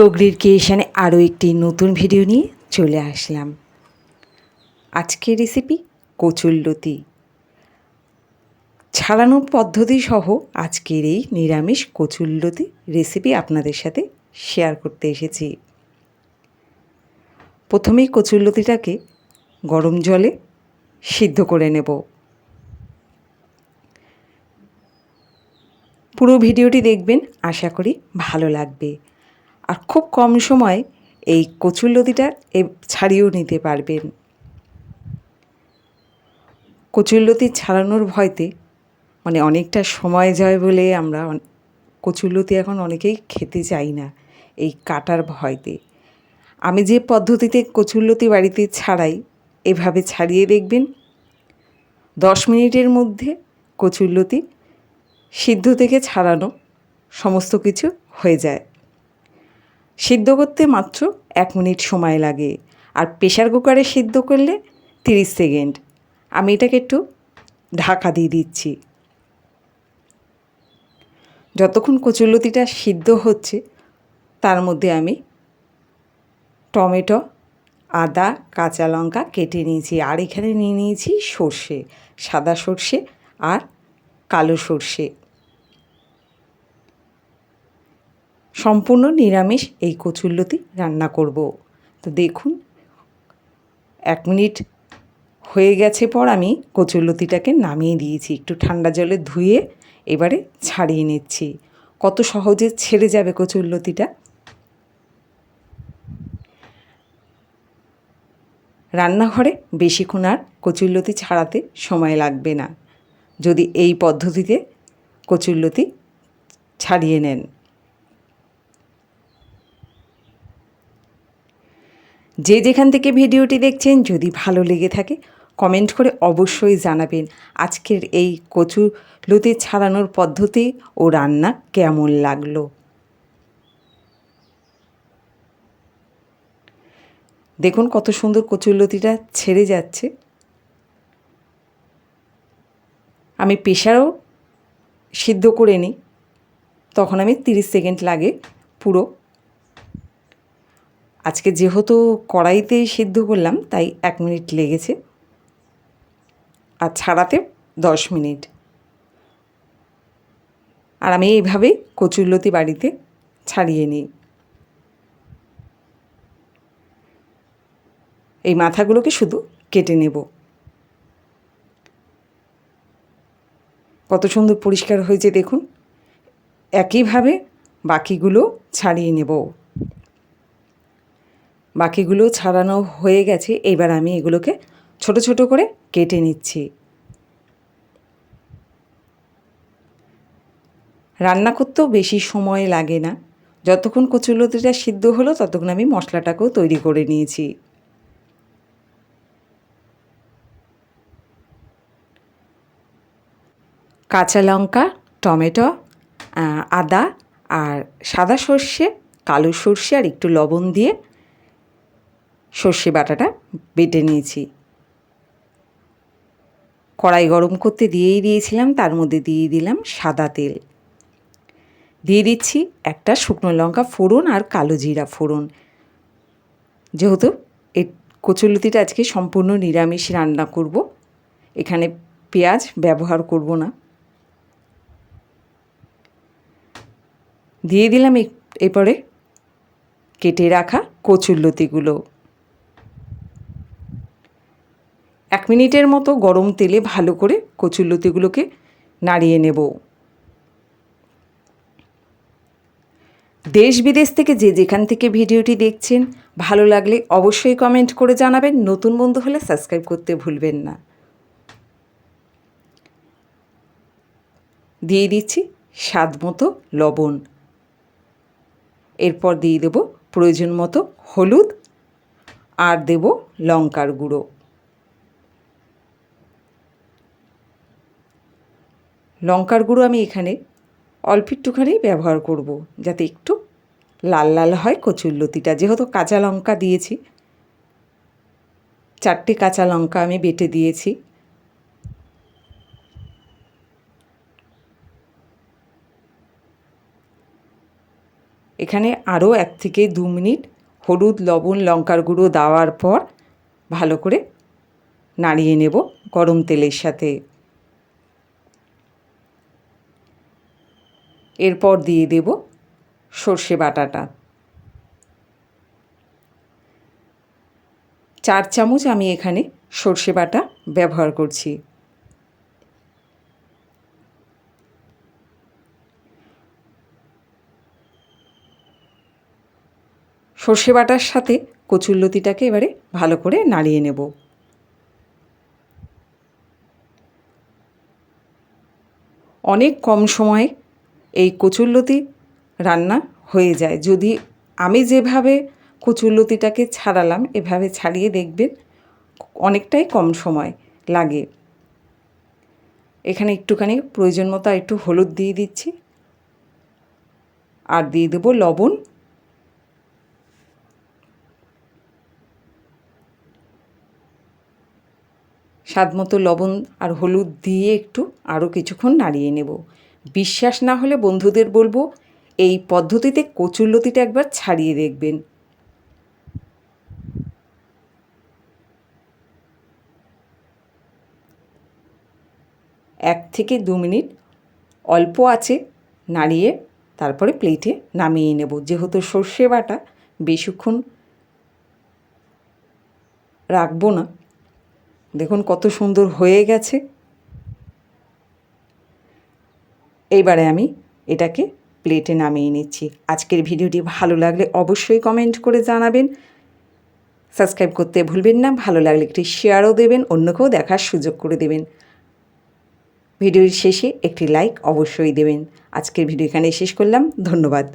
টগরির ক্রিয়েশনে আরও একটি নতুন ভিডিও নিয়ে চলে আসলাম। আজকের রেসিপি কচুল্লতি ছাড়ানো পদ্ধতি সহ আজকের এই নিরামিষ কচুল্লতি রেসিপি আপনাদের সাথে শেয়ার করতে এসেছি। প্রথমেই কচুল্লতিটাকে গরম জলে সিদ্ধ করে নেব। পুরো ভিডিওটি দেখবেন, আশা করি ভালো লাগবে। আর খুব কম সময় এই কচুরলতিটা এ ছাড়িয়েও নিতে পারবেন। কচুরলতি ছাড়ানোর ভয়তে মানে অনেকটা সময় যায় বলে আমরা কচুরলতি এখন অনেকেই খেতে চাই না এই কাটার ভয়তে। আমি যে পদ্ধতিতে কচুরলতি বাড়িতে ছাড়াই, এভাবে ছাড়িয়ে দেখবেন দশ মিনিটের মধ্যে কচুরলতি সিদ্ধ থেকে ছাড়ানো সমস্ত কিছু হয়ে যায়। সিদ্ধ করতে মাত্র এক মিনিট সময় লাগে আর প্রেশার কুকারে সিদ্ধ করলে তিরিশ সেকেন্ড। আমি এটাকে একটু ঢাকা দিয়ে দিচ্ছি। যতক্ষণ কচুরলতিটা সিদ্ধ হচ্ছে, তার মধ্যে আমি টমেটো, আদা, কাঁচা লঙ্কা কেটে নিয়েছি আর এখানে নিয়ে নিয়েছি সর্ষে, সাদা সর্ষে আর কালো সর্ষে। সম্পূর্ণ নিরামিষ এই কচুল্লতি রান্না করব। তো দেখুন, এক মিনিট হয়ে গেছে পর আমি কচুল্লতিটাকে নামিয়ে দিয়েছি। একটু ঠান্ডা জলে ধুয়ে এবারে ছাড়িয়ে নিচ্ছি। কত সহজে ছেড়ে যাবে কচুল্লতিটা রান্নাঘরে বেশিক্ষণ আর কচুল্লতি ছাড়াতে সময় লাগবে না। যদি এই পদ্ধতিতে কচুল্লতি ছাড়িয়ে নেন। যে যেখান থেকে ভিডিওটি দেখছেন, যদি ভালো লেগে থাকে, কমেন্ট করে অবশ্যই জানাবেন আজকের এই কচু লতি ছাড়ানোর পদ্ধতি ও রান্না কেমন লাগল। দেখুন কত সুন্দর কচুরলতিটা ছেড়ে যাচ্ছে। আমি প্রেশারও সিদ্ধ করে নিই। তখন আমি তিরিশ সেকেন্ড লাগে পুরো আজকে যেহেতু কড়াইতে সিদ্ধ করলাম, তাই এক মিনিট লেগেছে। আর ছাড়াতে দশ মিনিট। আর আমি এইভাবে কচুরলতি বাড়িতে ছাড়িয়ে নিই। এই মাথাগুলোকে শুধু কেটে নেব। কত সুন্দর পরিষ্কার হয়েছে দেখুন। একইভাবে বাকিগুলো ছাড়িয়ে নেব বাকিগুলো ছাড়ানো হয়ে গেছে, এবার আমি এগুলোকে ছোট ছোট করে কেটে নিচ্ছি। রান্না করতেও বেশি সময় লাগে না। যতক্ষণ কচুলতিটা সিদ্ধ হলো, ততক্ষণ আমি মশলাটাকেও তৈরি করে নিয়েছি। কাঁচা লঙ্কা, টমেটো আদা আর সাদা সর্ষে, কালো সর্ষে আর একটু লবণ দিয়ে সর্ষে বাটাটা বেটে নিয়েছি। কড়াই গরম করতে দিয়েই দিয়েছিলাম, তার মধ্যে দিয়ে দিলাম সাদা তেল। দিয়ে দিচ্ছি একটা শুকনো লঙ্কা ফোড়ন আর কালো জিরা ফোড়ন। যেহেতু এ কচুলতিটা আজকে সম্পূর্ণ নিরামিষ রান্না করব, এখানে পেঁয়াজ ব্যবহার করব না। দিয়ে দিলাম এরপরে কেটে রাখা কচুরলতিগুলো। এক মিনিটের মতো গরম তেলে ভালো করে কচুরলতিগুলোকে নাড়িয়ে নেব। দেশ বিদেশ থেকে যে যেখান থেকে ভিডিওটি দেখছেন, ভালো লাগলে অবশ্যই কমেন্ট করে জানাবেন। নতুন বন্ধু হলে সাবস্ক্রাইব করতে ভুলবেন না। দিয়ে দিচ্ছি স্বাদ মতো লবণ। এরপর দিয়ে দেব প্রয়োজন মতো হলুদ আর দেব লঙ্কার গুঁড়ো। লঙ্কার গুঁড়ো আমি এখানে অল্প একটুখানি ব্যবহার করব, যাতে একটু লাল লাল হয় কচুরলতিটা যেহেতু কাঁচা লঙ্কা দিয়েছি, চারটে কাঁচা লঙ্কা আমি বেটে দিয়েছি। এখানে আরও এক থেকে দু মিনিট হলুদ, লবণ, লঙ্কার গুঁড়ো দেওয়ার পর ভালো করে নাড়িয়ে নেব গরম তেলের সাথে। এরপর দিয়ে দেব সর্ষে বাটাটা। চার চামচ আমি এখানে সর্ষে বাটা ব্যবহার করছি। সর্ষে বাটার সাথে কচুরলতিটাকে এবারে ভালো করে নাড়িয়ে নেব। অনেক কম সময়ে এই কচুরলতি রান্না হয়ে যায়। যদি আমি যেভাবে কচুরলতিটাকে ছাড়ালাম, এভাবে ছাড়িয়ে দেখবেন অনেকটাই কম সময় লাগে। এখানে একটুখানি প্রয়োজন মতো একটু হলুদ দিয়ে দিচ্ছি। আর দিয়ে দেবো লবণ। স্বাদ মতো লবণ আর হলুদ দিয়ে একটু আরও কিছুক্ষণ নাড়িয়ে নেব। বিশ্বাস না হলে বন্ধুদের বলব, এই পদ্ধতিতে কচুরলতিটা একবার ছাড়িয়ে দেখবেন। এক থেকে দু মিনিট অল্প আছে, নাড়িয়ে তারপরে প্লেটে নামিয়ে নেব। যেহেতু সর্ষে বাটা, বেশিক্ষণ রাখব না। দেখুন কত সুন্দর হয়ে গেছে। এইবারে আমি এটাকে প্লেটে নামিয়ে নিচ্ছি। আজকের ভিডিওটি ভালো লাগলে অবশ্যই কমেন্ট করে জানাবেন। সাবস্ক্রাইব করতে ভুলবেন না, ভালো লাগলে একটি শেয়ারও দেবেন, অন্যকেও দেখার সুযোগ করে দেবেন। ভিডিওর শেষে একটি লাইক অবশ্যই দেবেন। আজকের ভিডিও এখানে শেষ করলাম, ধন্যবাদ।